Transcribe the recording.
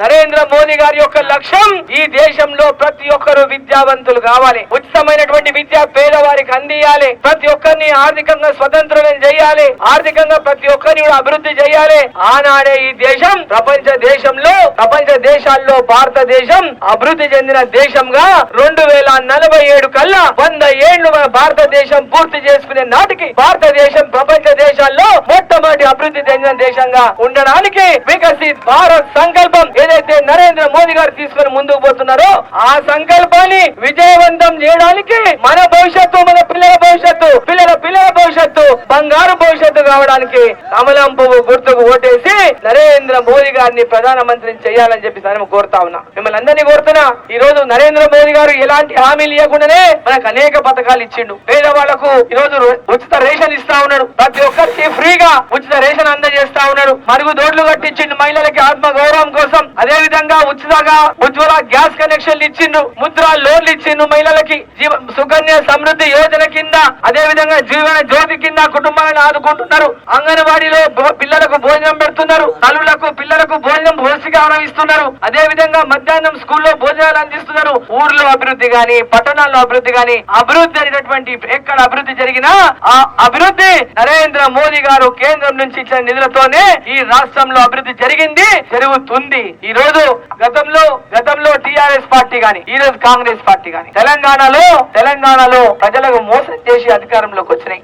నరేంద్ర మోదీ గారి యొక్క లక్ష్యం ఈ దేశంలో ప్రతి ఒక్కరు విద్యావంతులు కావాలి. ఉచితమైనటువంటి విద్య పేదవారికి అందియాలి. ప్రతి ఒక్కరిని ఆర్థికంగా స్వతంత్రం చేయాలి. ఆర్థికంగా ప్రతి ఒక్కరిని కూడా అభివృద్ధి చేయాలి. ఆనాడే ఈ దేశం ప్రపంచ దేశంలో ప్రపంచ దేశాల్లో భారతదేశం అభివృద్ధి చెందిన దేశంగా రెండు వేల నలభై ఏడు కల్లా వంద ఏళ్ళు మన భారతదేశం పూర్తి చేసుకునే నాటికి భారతదేశం ప్రపంచ దేశాల్లో మొట్టమొదటి అభివృద్ధి చెందిన దేశంగా ఉండడానికి వికసిత్ భారత్ సంకల్పం ఏదైతే నరేంద్ర మోదీ గారు తీసుకుని ముందుకు పోతున్నారో ఆ సంకల్పాన్ని విజయవంతం చేయడానికి మన భవిష్యత్తు మన పిల్లల భవిష్యత్తు పిల్లల పిల్లల భవిష్యత్తు బంగారు భవిష్యత్తు కావడానికి కమలం పువ్వు గుర్తుకు ఓటేసి నరేంద్ర మోదీ గారిని ప్రధానమంత్రిని చేయాలని చెప్పి నేను కోరుతా ఉన్నా. మిమ్మల్ని అందరినీ కోరుతున్నా ఈ రోజు నరేంద్ర మోదీ గారు ఎలాంటి హామీలు ఇవ్వకుండానే మనకు అనేక పథకాలు ఇచ్చిండు. పేదవాళ్ళకు ఈ రోజు ఉచిత రేషన్ ఇస్తా ఉన్నాడు. ప్రతి ఒక్కరికి ఫ్రీగా ఉచిత రేషన్ అందజేస్తా ఉన్నాడు. మరుగు దోడ్లు కట్టించిండు మహిళలకి ఆత్మ గౌరవం కోసం. అదే విధంగా ఉచితంగా ఉజ్వల గ్యాస్ కనెక్షన్లు ఇచ్చిండు. ముద్ర లోన్లు ఇచ్చిండు మహిళలకి. సుకన్య సమృద్ధి యోజన కింద. అదే విధంగా జీవన జ్యోతి ఆదుకుంటున్నారు. అంగన్వాడీలో పిల్లలకు భోజనం పెడుతున్నారు. తల్లులకు పిల్లలకు భోజనం పౌష్టికాహారం ఇస్తున్నారు. అదే విధంగా మధ్యాహ్నం స్కూల్లో భోజనాలు అందిస్తున్నారు. ఊర్లో అభివృద్ధి గాని పట్టణాల్లో అభివృద్ధి గాని అభివృద్ధి అనేటటువంటి ఎక్కడ అభివృద్ధి జరిగినా ఆ అభివృద్ధి నరేంద్ర మోదీ గారు కేంద్రం నుంచి ఇచ్చిన నిధులతోనే ఈ రాష్ట్రంలో అభివృద్ధి జరిగింది జరుగుతుంది. ఈ రోజు గతంలో గతంలో టిఆర్ఎస్ పార్టీ గాని ఈ రోజు కాంగ్రెస్ పార్టీ గాని తెలంగాణలో తెలంగాణలో ప్రజలకు మోసం చేసి అధికారంలోకి వచ్చినాయి.